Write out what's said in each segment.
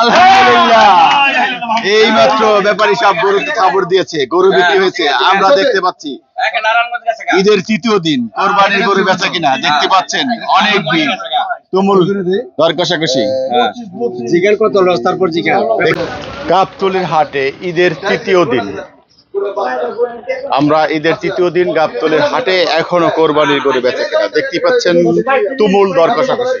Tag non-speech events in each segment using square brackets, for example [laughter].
আলহামদুলিল্লাহ। এই মাত্র ব্যাপারী সাহেব গরু খবর দিয়েছে গরু বিক্রি হয়েছে। আমরা দেখতে পাচ্ছি। ঈদের তৃতীয় দিন কোরবানির গরু বেচা কিনা দেখতে পাচ্ছেন অনেক ভিড়। তুমুল দর কষাকষি জিগার কত লস তারপর জিগার গাবতলির হাটে ঈদের তৃতীয় দিন। আমরা ঈদের তৃতীয় দিন গাবতলির হাটে এখনও কোরবানির গরু বেচা কিনা। দেখতে পাচ্ছেন তুমুল দর কষাকষি।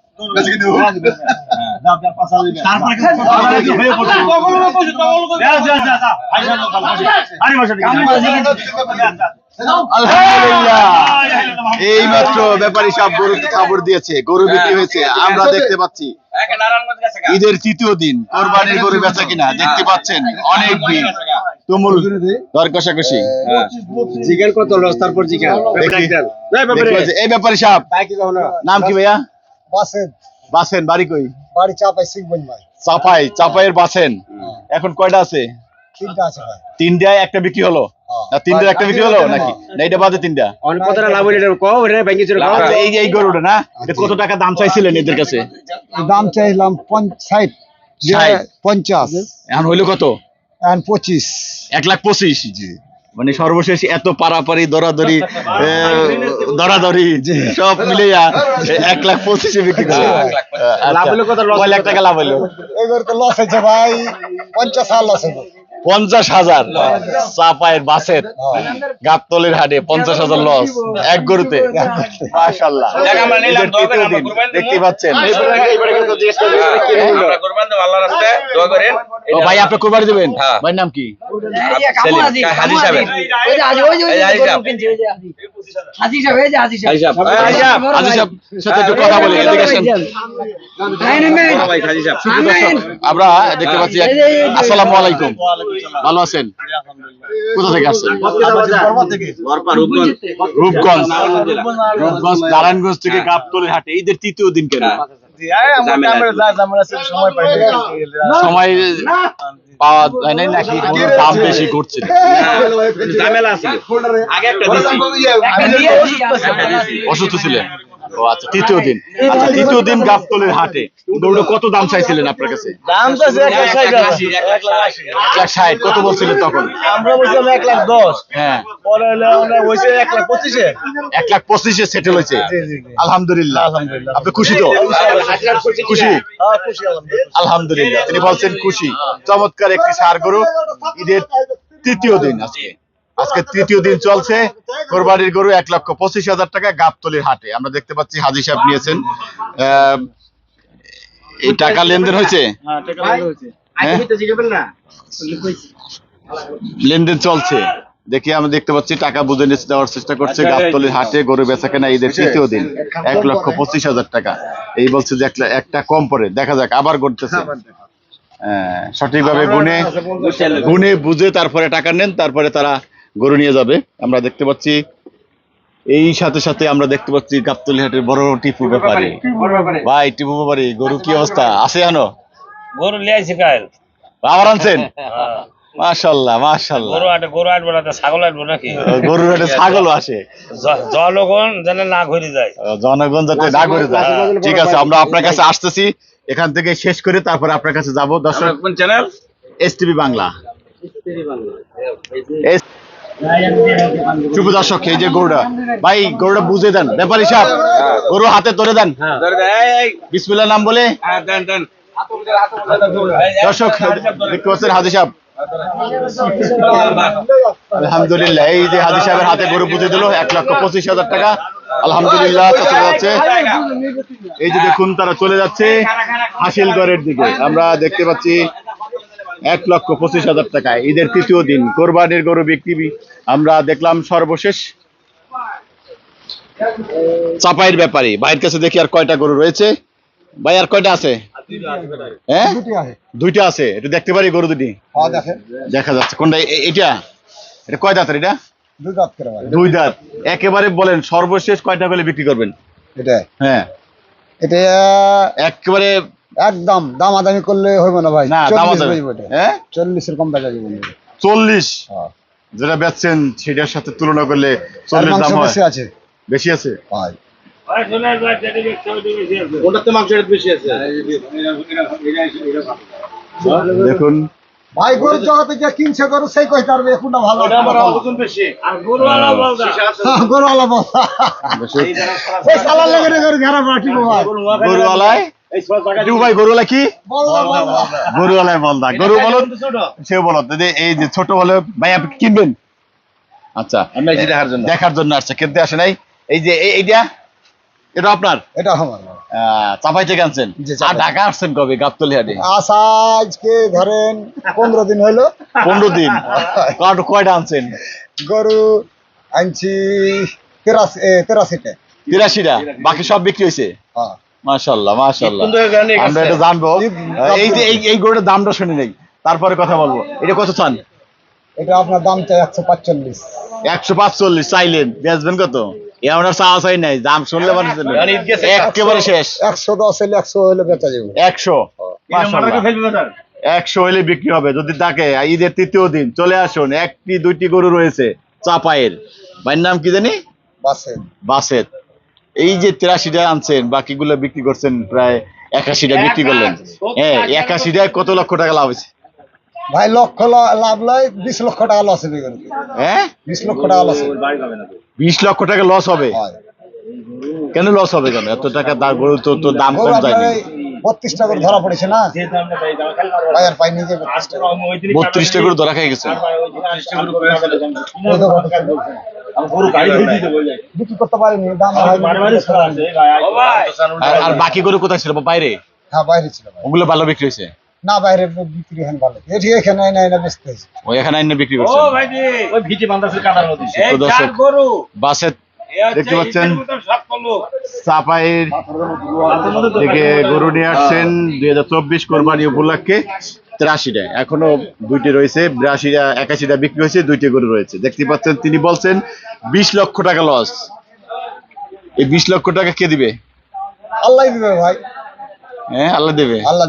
আলহামদুলিল্লাহ এই মাত্র ব্যাপারী সাহেব গরু খবর দিয়েছে গরু বিক্রি হয়েছে আমরা দেখতে পাচ্ছি ঈদের তৃতীয় দিন কোরবানির গরু বেচা কিনা দেখতে পাচ্ছেন অনেক ভিড় তুমুল দর কষাকষি জিগার কত লস তারপর জিগার দেখি। এই ব্যাপারী সাহেব নাম কি ভাইয়া বাসেন। বাসেন বাড়ি কই? বাড়ি চাপাই সিংবন ভাই চাপাই চাপাইয়ের বাসেন। এখন কয়টা আছে? তিনটা আছে ভাই। তিনটায় একটা বিক্রি হলো? না তিনটার একটা বিক্রি হলো নাকি? না এটা বাদে তিনটা। অনেক কতটা লাভ হইলে কও রে ব্যাংকে চলে কও। এই এই গরুটা না? এটা কত টাকা দাম চাইছিলেন এদের কাছে? দাম চাইলাম ষাট। ষাট। পঞ্চাশ। এখন হইল কত? এখন পঁচিশ। এক লাখ পঁচিশ। মানে সর্বশেষ এত পারাপারি দরাদরি [laughs] দরাদরি সব মিলে এক লাখ পঁচিশে বিক্রি করে আচ্ছা। কয় লাখ টাকা লাভ হলো এবার তো লস হয়েছে ভাই পঞ্চাশ হাজার লস পঞ্চাশ হাজার। চাপায়ের বাসের গাবতলের হাটে পঞ্চাশ হাজার লস এক গরুতে। মাশাল্লাহ দেখতে পাচ্ছেন। ও ভাই আপনি কোরবানি দেবেন ভাই নাম কি? হাজি সাহেব। হাজি সাহেব হাজি সাহেব। আজি সাহেব। সাথে একটু কথা বলি এদিকে আসেন আমরা দেখতে পাচ্ছি আসসালামু আলাইকুম। ভালো আছেন? কোথা থেকে আসছেন? রূপগঞ্জ। রূপগঞ্জ। নারায়ণগঞ্জ থেকে গাবতলের হাটে। ঈদের তৃতীয় দিন কেন? সময় পাওয়া যায় নাই নাকি গরুর দাম বেশি করছে ঝামেলা আছে আগে একটা দিছি অসুস্থ ছিলেন ও আচ্ছা তৃতীয় দিন। আচ্ছা তৃতীয় দিন গাবতলের হাটে। গরুটা কত দাম চাইছিলেন আপনার কাছে? এক লাখ ষাট কত বলছিলেন তখন? আমরা বলছিলাম এক লাখ দশ। হ্যাঁ। পরে হয়েছে এক লাখ পঁচিশে। এক লাখ পঁচিশে সেটেল হয়েছে। আলহামদুলিল্লাহ। আপনি খুশি তো? খুশি হ্যাঁ আলহামদুলিল্লাহ। আলহামদুলিল্লাহ। তিনি বলছেন খুশি। চমৎকার একটি সার গরু। ঈদের তৃতীয় দিন আজকে। আজকে তৃতীয় দিন চলছে। কোরবানির গরু এক লক্ষ পঁচিশ হাজার টাকা গাবতলির হাটে। আমরা দেখতে পাচ্ছি হাজি সাহেব নিয়েছেন। এই টাকা লেনদেন হয়েছে? হ্যাঁ? লেনদেন চলছে। দেখি আমরা দেখতে পাচ্ছি টাকা বুঝে নিচ্ছে দেওয়ার চেষ্টা করছে। গাবতলির হাটে গরু বেচা কেনা ঈদের তৃতীয় দিন। এক লক্ষ পঁচিশ হাজার টাকা। এই বলছে যে এক একটা কম পড়ে। দেখা যাক আবার করতেছে হ্যাঁ, সঠিকভাবে গুনে গুনে বুঝে তারপরে টাকা নেন। তারপরে তারা গরু নিয়ে যাবে। আমরা দেখতে পাচ্ছি এই সাথে সাথে আমরা দেখতে পাচ্ছি গাবতলি হাটের বড় টিপু ব্যাপারে। ভাই টিপু ব্যাপারে গরু কি অবস্থা? আছে জানো গরু লিয়াইছি কাল। আবার আনছেন? [laughs] মাশাল্লাহ মাশাল্লাহ। গরু আটে গরু আটবো না ছাগল আটবো নাকি? গরুর হাটে [laughs] ছাগলও আসে। জনগণ যেন না ঘুরে যায়। জনগণ যাতে না যায়। ঠিক আছে আমরা আপনার কাছে আসতেছি। এখান থেকে শেষ করে তারপরে আপনার কাছে যাব। দর্শক কোন চ্যানেল এস টিভি বাংলা। এস শুভ দর্শক এই যে গরুটা। ভাই গরুটা বুঝে দেন। ব্যাপারী সাহেব গরু হাতে ধরে দেন। বিসমিল্লাহ নাম বলে? দেন দর্শক দেখতে পাচ্ছেন হাজি সাহেব। আলহামদুলিল্লাহ এই যে হাজি সাহেবের হাতে গরু বুঝে দিল এক লক্ষ পঁচিশ হাজার টাকা। আলহামদুলিল্লাহ তা চলে যাচ্ছে। এই যে দেখুন তারা চলে যাচ্ছে হাসিলগড়ের দিকে। আমরা দেখতে পাচ্ছি এক লক্ষ পঁচিশ হাজার টাকা। ঈদের তৃতীয় দিন কোরবানির গরু বিক্রি আমরা দেখলাম সর্বশেষ চাপাইয়ের ব্যাপারে। ভাইয়ের কাছে দেখি আর কয়টা গরু রয়েছে। ভাই আর কয়টা আছে? হ্যাঁ? দুইটা আছে। এটা দেখতে পারি গরু দুটি? হ্যাঁ দেখা যাচ্ছে। কোনটা? এটা এটা কয় দাঁতের এটা? দুই দাঁত দুই দাঁত। একেবারে বলেন সর্বশেষ কয়টা করে বিক্রি করবেন? এটা হ্যাঁ। এটা একেবারে একদম দামাদামি করলে হইব না ভাই। না দাম চল্লিশ হইব এটা। হ্যাঁ? চল্লিশের কম বেচা যাবে চল্লিশ? হ্যাঁ। যেটা বেচছেন সেটার সাথে তুলনা করলে চল্লিশ দাম বেশি আছে। বেশি আছে? ভাই ভাই শোনেন ভাই যেটা দেখতে ওইটা বেশি আছে। ওটাতে মাংস রেট বেশি আছে। দেখুন। ভাই গরু জগতে যে কিনছে গরু সেই কই পারবে কোনটা ভালো বেশি। আর গরুওয়ালা বলদা হ্যাঁ, গরু আলা লেগে গরু ঘেরা ভাই গরুওয়ালা কি? বললা বললা গরুওয়ালায় বলদা। গরু বলদ? সে বলদ। এই যে- ছোট হলে ভাই আপনি কিনবেন? আচ্ছা দেখার জন্য। দেখার জন্য আসছে কিনতে আসে নাই। এই যে এইটা? এটা আপনার? এটা আমার ভাই। আহ, চাপাই থেকে আনছেন জি, চাপাই। আর ঢাকা আসছেন কবে গাবতলি হাটে? আশা আজকে ধরেন পনেরো দিন হইল। পনেরো দিন? কয়- কয়টা আনছেন? গরু আনছি তেরাশি তেরাশিটা। তিরাশিটা? বাকি সব বিক্রি হয়েছে হ্যাঁ। মাশাল্লাহ মাশাল্লাহ আমরা এটা জানব। এই যে এই গরুটার দামটা শুনি নাই। তারপরে কথা বলব। এটা কত চান? এটা আপনার দাম চাই একশো পাঁচচল্লিশ। একশো পাঁচচল্লিশ চাইলেন। বেচবেন কত? চাওয়া চাই নাই। দাম শুনলে মানুষ মানে। একেবারে শেষ। একশো দশ হলে একশো হলে বেচা যাবে। একশো। একশো হলে বিক্রি হবে। যদি তাকে ঈদের তৃতীয় দিন চলে আসুন। একটি দুইটি গরু রয়েছে চাপায়ের। ভাইয়ের নাম কি জানি? বাসে বাসেত এই যে তিরাশিটা আনছেন বাকিগুলো বিক্রি করছেন প্রায় একাশিটা বিক্রি করলেন। হ্যাঁ একাশিটায় কত লক্ষ টাকা লাভ হয়েছে? ভাই লক্ষ লাভ লয় বিশ লক্ষ টাকা লস হবে হ্যাঁ? বিশ লক্ষ টাকা লস হবে। বিশ লক্ষ টাকা লস হবে? কেন লস হবে কেন? এত টাকা দাম গরু তো তো দাম কম যায়নি। বত্রিশটা করে ধরা পড়েছে না? বাজার পাই নিজে বত্রিশটা। গরু ধরা খেয়ে গেছে। বিক্রি করতে পারিনি দাম আর আর বাকি গরু কোথায় ছিল? বাইরে? হ্যাঁ বাইরে ছিল ওগুলো ভালো বিক্রি হয়েছে? না বাইরে বিক্রি হয় ভালো। এটি এখানে না না বেচতে হয়েছে। ওই এখানে আইনে বিক্রি ও করছে? ভাই জি ওই ভিটি কাটার মধ্যে এই দর্শক। চার গরু। বাসে দেখতে পাচ্ছেন? চাপাইয়ের থেকে গরু নিয়ে আসছেন দুই হাজার চব্বিশ কোরবানি উপলক্ষে। তিরাশিটা এখনও দুইটি রয়েছে বিরাশিটা একাশিটা বিক্রি হয়েছে দুইটি গরু রয়েছে। দেখতে পাচ্ছেন তিনি বলছেন বিশ লক্ষ টাকা লস এই বিশ লক্ষ টাকা কে দিবে? আল্লাহ দিবে ভাই। হ্যাঁ আল্লাহ দেবে। আল্লাহ।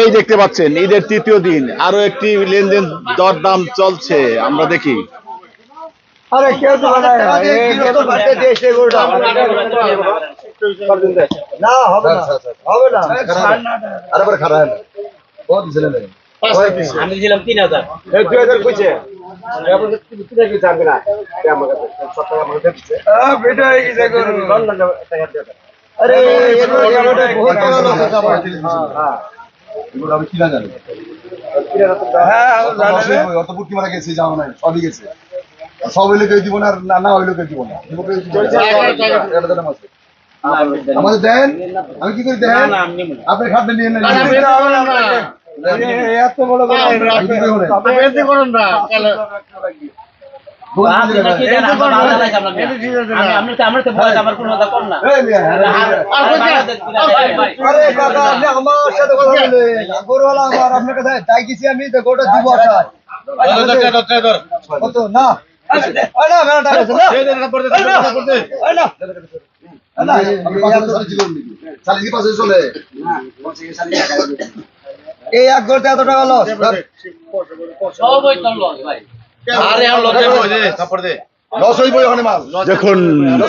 এই দেখতে পাচ্ছেন ঈদের তৃতীয় দিন আরও একটি লেনদেন দরদাম চলছে আমরা দেখি। আরে কেউ তো বানায় না। হবে না। হবে খারাপ। হয় আমি দিলাম তিন হাজার। দুই হাজার কইছে? আরে আমি কিনা জানি। মারা গেছে নাই সবই গেছে। সব হইলে কেউ দিব না না না হইলে কেউ দিব না। না। আমাদের দেন আমি কি করি দেন? আপনি খাদ্য নিয়ে নেন এত বড় না? করুন? না তাই গেছি আমি তো গোটা দিব কত না। আরে না টাকা আছে না। এই এক এত টাকা লস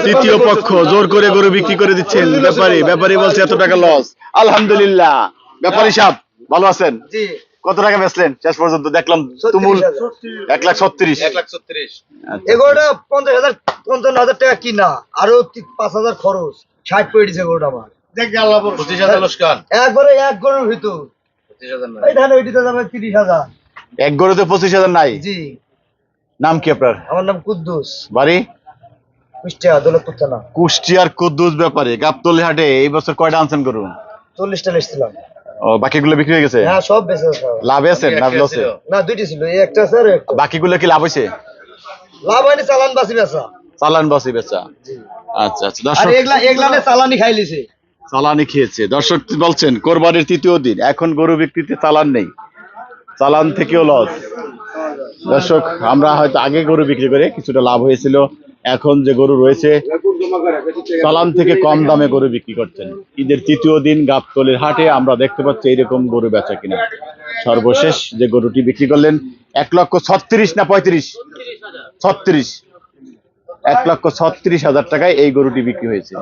তৃতীয় পক্ষ জোর করে গরু বিক্রি করে দিচ্ছেন। ব্যাপারী ব্যাপারী বলছে এত টাকা লস আলহামদুলিল্লাহ। ব্যাপারী সাহেব, ভালো আছেন? কত টাকা বেচলেন? শেষ পর্যন্ত দেখলাম তুমুল এক লাখ ছত্রিশ। এক লাখ ছত্রিশ। এই পঞ্চাশ হাজার পঞ্চান্ন হাজার টাকা কিনা? আরও পাঁচ হাজার খরচ। ষাট পড়ে দিছে গরুটা আমার। পঁচিশ হাজার লস্কান একবারে এক গরুর ভিতর। পঁচিশ হাজার এই ধানে ওইটিতে যাবে তিরিশ হাজার। এক গরুতে পঁচিশ হাজার নাই? জি। নাম কি আপনার? আমার নাম কুদ্দুস। বাড়ি? কুষ্টিয়া দৌলতপুর থানা। কুষ্টিয়ার কুদ্দুস ব্যাপারে গাবতলি হাটে এই বছর কয়টা আনছেন গরু? চল্লিশটা লিখছিলাম ও বাকিগুলো বিক্রি হয়ে গেছে? হ্যাঁ সব বেঁচে আছে লাভে না লসে? না দুইটি ছিল এই একটা আছে আর একটা বাকিগুলো কি লাভ হয়েছে? লাভ হয়নি চালান বাসি বেচা। চালান বাসি বেচা আচ্ছা আচ্ছা আর দর্শক এগুলা এগুলানে চালানি খাই লিছে। চালানি খেয়েছে। দর্শক বলছেন কোরবানির তৃতীয় দিন এখন গরু বিক্রিতে চালান নেই। চালান থেকেও লস। দর্শক আমরা হয়তো আগে গরু বিক্রি করে কিছুটা লাভ হয়েছিল। এখন যে গরু রয়েছে চালান থেকে কম দামে গরু বিক্রি করছেন। ঈদের তৃতীয় দিন গাবতলির হাটে আমরা দেখতে পাচ্ছি এইরকম গরু বেচা কিনা। সর্বশেষ যে গরুটি বিক্রি করলেন, এক লক্ষ ছত্রিশ না পঁয়ত্রিশ? ছত্রিশ। এক লক্ষ ছত্রিশ হাজার টাকায় এই গরুটি বিক্রি হয়েছে।